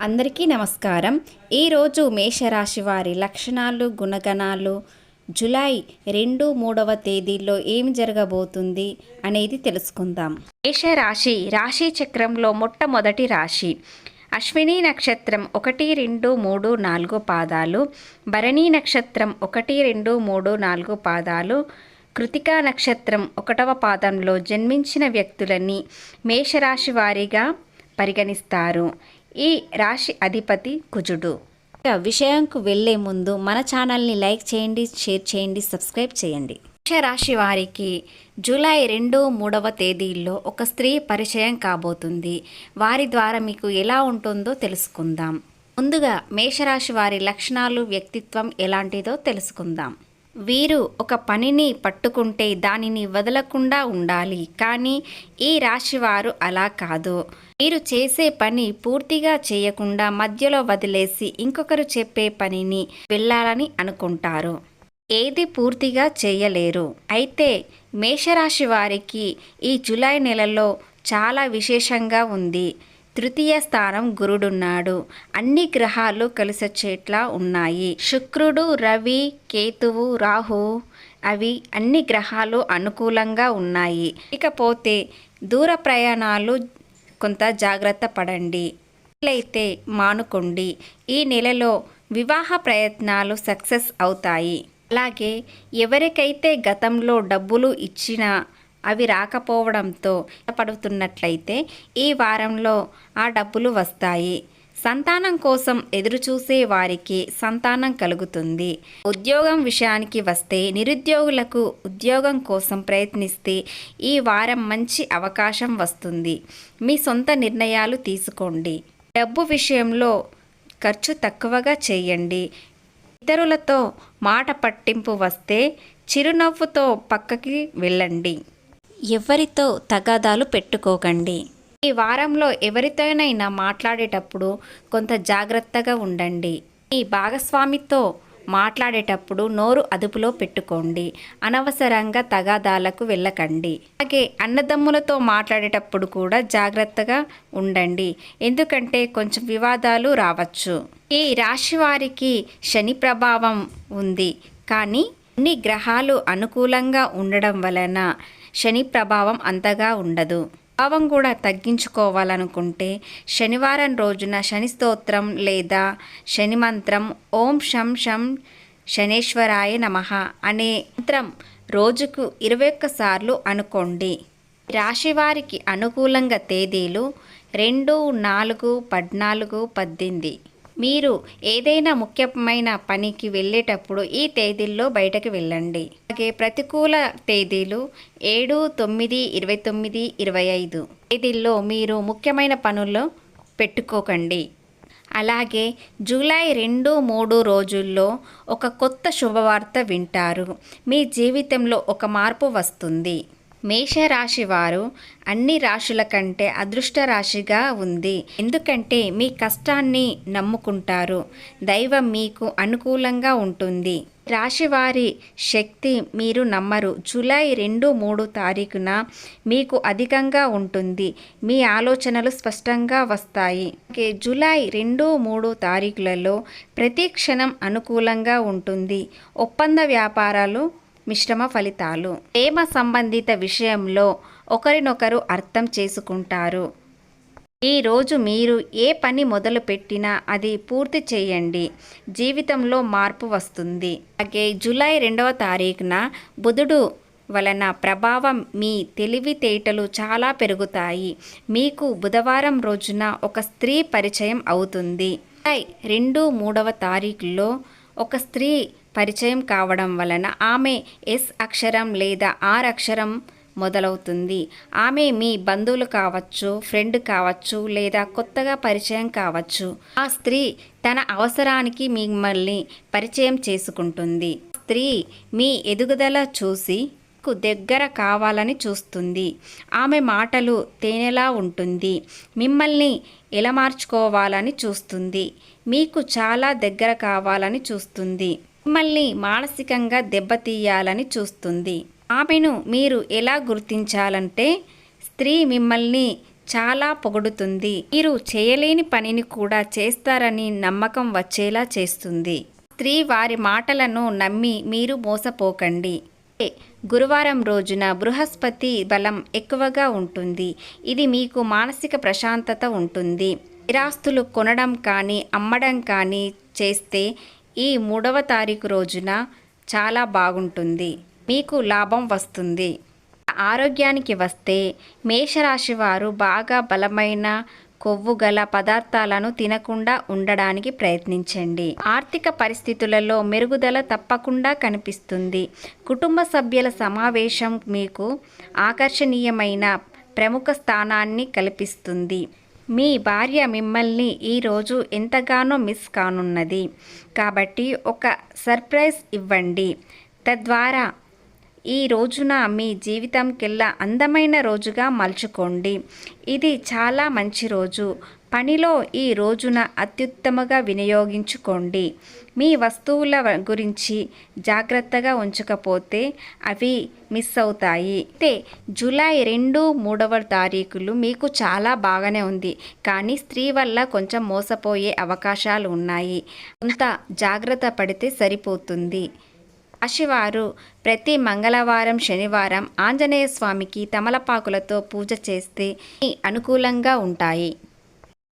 అందరికీ నమస్కారం. ఈరోజు మేషరాశి వారి లక్షణాలు గుణగణాలు జులై రెండు మూడవ తేదీల్లో ఏమి జరగబోతుంది అనేది తెలుసుకుందాం. మేషరాశి రాశి చక్రంలో మొట్టమొదటి రాశి. అశ్విని నక్షత్రం ఒకటి రెండు మూడు నాలుగు పాదాలు. భరణి నక్షత్రం ఒకటి రెండు మూడు నాలుగు పాదాలు. కృతికా నక్షత్రం ఒకటవ పాదంలో జన్మించిన వ్యక్తులని మేషరాశి వారిగా పరిగణిస్తారు. ఈ రాశి అధిపతి కుజుడు. ఇక విషయంకు వెళ్ళే ముందు మన ఛానల్ని లైక్ చేయండి షేర్ చేయండి సబ్స్క్రైబ్ చేయండి. మేషరాశి వారికి జూలై రెండు మూడవ తేదీల్లో ఒక స్త్రీ పరిచయం కాబోతుంది. వారి ద్వారా మీకు ఎలా ఉంటుందో తెలుసుకుందాం. ముందుగా మేషరాశి వారి లక్షణాలు వ్యక్తిత్వం ఎలాంటిదో తెలుసుకుందాం. వీరు ఒక పనిని పట్టుకుంటే దానిని వదలకుండా ఉండాలి. కానీ ఈ రాశివారు అలా కాదు. మీరు చేసే పని పూర్తిగా చేయకుండా మధ్యలో వదిలేసి ఇంకొకరు చెప్పే పనిని వెళ్ళాలని అనుకుంటారు. ఏది పూర్తిగా చేయలేరు. అయితే మేషరాశి వారికి ఈ జూలై నెలలో చాలా విశేషంగా ఉంది. తృతీయ స్థానం గురుడున్నాడు. అన్ని గ్రహాలు కలిసొచ్చేట్లా ఉన్నాయి. శుక్రుడు రవి కేతువు రాహు అవి అన్ని గ్రహాలు అనుకూలంగా ఉన్నాయి. ఇకపోతే దూర ప్రయాణాలు కొంత జాగ్రత్త పడండి. అయితే మానుకోండి. ఈ నెలలో వివాహ ప్రయత్నాలు సక్సెస్ అవుతాయి. అలాగే ఎవరికైతే గతంలో డబ్బులు ఇచ్చినా అవి రాకపోవడంతో పడుతున్నట్లయితే ఈ వారంలో ఆ డబ్బులు వస్తాయి. సంతానం కోసం ఎదురుచూసే వారికి సంతానం కలుగుతుంది. ఉద్యోగం విషయానికి వస్తే నిరుద్యోగులకు ఉద్యోగం కోసం ప్రయత్నిస్తే ఈ వారం మంచి అవకాశం వస్తుంది. మీ సొంత నిర్ణయాలు తీసుకోండి. డబ్బు విషయంలో ఖర్చు తక్కువగా చేయండి. ఇతరులతో మాట పట్టింపు వస్తే చిరునవ్వుతో పక్కకి వెళ్ళండి. ఎవరితో తగాదాలు పెట్టుకోకండి. ఈ వారంలో ఎవరితోనైనా మాట్లాడేటప్పుడు కొంత జాగ్రత్తగా ఉండండి. ఈ భాగస్వామితో మాట్లాడేటప్పుడు నోరు అదుపులో పెట్టుకోండి. అనవసరంగా తగాదాలకు వెళ్ళకండి. అలాగే అన్నదమ్ములతో మాట్లాడేటప్పుడు కూడా జాగ్రత్తగా ఉండండి. ఎందుకంటే కొంచెం వివాదాలు రావచ్చు. ఈ రాశి వారికి శని ప్రభావం ఉంది. కానీ అన్ని గ్రహాలు అనుకూలంగా ఉండడం వలన శని ప్రభావం అంతగా ఉండదు. భావం కూడా తగ్గించుకోవాలనుకుంటే శనివారం రోజున శని స్తోత్రం లేదా శని మంత్రం ఓం శం శం శనేశ్వరాయ నమ అనే మంత్రం రోజుకు ఇరవై ఒక్కసార్లు అనుకోండి. రాశివారికి అనుకూలంగా తేదీలు రెండు నాలుగు పద్నాలుగు పద్దెనిమిది. మీరు ఏదైనా ముఖ్యమైన పనికి వెళ్ళేటప్పుడు ఈ తేదీల్లో బయటకు వెళ్ళండి. అలాగే ప్రతికూల తేదీలు ఏడు తొమ్మిది ఇరవై తొమ్మిది ఇరవై ఐదు తేదీల్లో మీరు ముఖ్యమైన పనుల్లో పెట్టుకోకండి. అలాగే జూలై రెండు మూడు రోజుల్లో ఒక కొత్త శుభవార్త వింటారు. మీ జీవితంలో ఒక మార్పు వస్తుంది. మేషరాశి వారు అన్ని రాశుల కంటే అదృష్ట రాశిగా ఉంది. ఎందుకంటే మీ కష్టాన్ని నమ్ముకుంటారు. దైవం మీకు అనుకూలంగా ఉంటుంది. రాశివారి శక్తి మీరు నమ్మరు. జూలై రెండు మూడు తారీఖున మీకు అధికంగా ఉంటుంది. మీ ఆలోచనలు స్పష్టంగా వస్తాయి. జూలై రెండు మూడు తారీఖులలో ప్రతి క్షణం అనుకూలంగా ఉంటుంది. ఒప్పంద వ్యాపారాలు మిశ్రమ ఫలితాలు. ప్రేమ సంబంధిత విషయంలో ఒకరినొకరు అర్థం చేసుకుంటారు. ఈరోజు మీరు ఏ పని మొదలు పెట్టినా అది పూర్తి చేయండి. జీవితంలో మార్పు వస్తుంది. అలాగే జూలై రెండవ తారీఖున బుధుడు వలన ప్రభావం మీ తెలివితేటలు చాలా పెరుగుతాయి. మీకు బుధవారం రోజున ఒక స్త్రీ పరిచయం అవుతుంది. జూలై రెండు మూడవ తారీఖులో ఒక స్త్రీ పరిచయం కావడం వలన ఆమె ఎస్ అక్షరం లేదా ఆర్ అక్షరం మొదలవుతుంది. ఆమె మీ బంధువులు కావచ్చు ఫ్రెండ్ కావచ్చు లేదా కొత్తగా పరిచయం కావచ్చు. ఆ స్త్రీ తన అవసరానికి మిమ్మల్ని పరిచయం చేసుకుంటుంది. స్త్రీ మీ ఎదుగుదల చూసి మీకు దగ్గర కావాలని చూస్తుంది. ఆమె మాటలు తేనెలా ఉంటుంది? మిమ్మల్ని ఎలా మార్చుకోవాలని చూస్తుంది? మీకు చాలా దగ్గర కావాలని చూస్తుంది. మిమ్మల్ని మానసికంగా దెబ్బతీయాలని చూస్తుంది. ఆమెను మీరు ఎలా గుర్తించాలంటే స్త్రీ మిమ్మల్ని చాలా పొగుడుతుంది. మీరు చేయలేని పనిని కూడా చేస్తారని నమ్మకం వచ్చేలా చేస్తుంది. స్త్రీ వారి మాటలను నమ్మి మీరు మోసపోకండి. గురువారం రోజున బృహస్పతి బలం ఎక్కువగా ఉంటుంది. ఇది మీకు మానసిక ప్రశాంతత ఉంటుంది. స్థిరాస్తులు కొనడం కానీ అమ్మడం కానీ చేస్తే ఈ మూడవ తారీఖు రోజున చాలా బాగుంటుంది. మీకు లాభం వస్తుంది. ఆరోగ్యానికి వస్తే మేషరాశి వారు బాగా బలమైన కొవ్వు గల పదార్థాలను తినకుండా ఉండడానికి ప్రయత్నించండి. ఆర్థిక పరిస్థితులలో మెరుగుదల తప్పకుండా కనిపిస్తుంది. కుటుంబ సభ్యుల సమావేశం మీకు ఆకర్షణీయమైన ప్రముఖ స్థానాన్ని కల్పిస్తుంది. మీ భార్య మిమ్మల్ని ఈరోజు ఎంతగానో మిస్ కానున్నది. కాబట్టి ఒక సర్ప్రైజ్ ఇవ్వండి. తద్వారా ఈ రోజున మీ జీవితంకెల్లా అందమైన రోజుగా మలుచుకోండి. ఇది చాలా మంచి రోజు. పనిలో ఈ రోజున అత్యుత్తమగా వినియోగించుకోండి. మీ వస్తువుల గురించి జాగ్రత్తగా ఉంచకపోతే అవి మిస్ అవుతాయి. అయితే జూలై రెండు మూడవ తారీఖులు మీకు చాలా బాగానే ఉంది. కానీ స్త్రీ వల్ల కొంచెం మోసపోయే అవకాశాలు ఉన్నాయి. కొంత జాగ్రత్త పడితే సరిపోతుంది. రాశివారు ప్రతి మంగళవారం శనివారం ఆంజనేయ స్వామికి తమలపాకులతో పూజ చేస్తే అనుకూలంగా ఉంటాయి.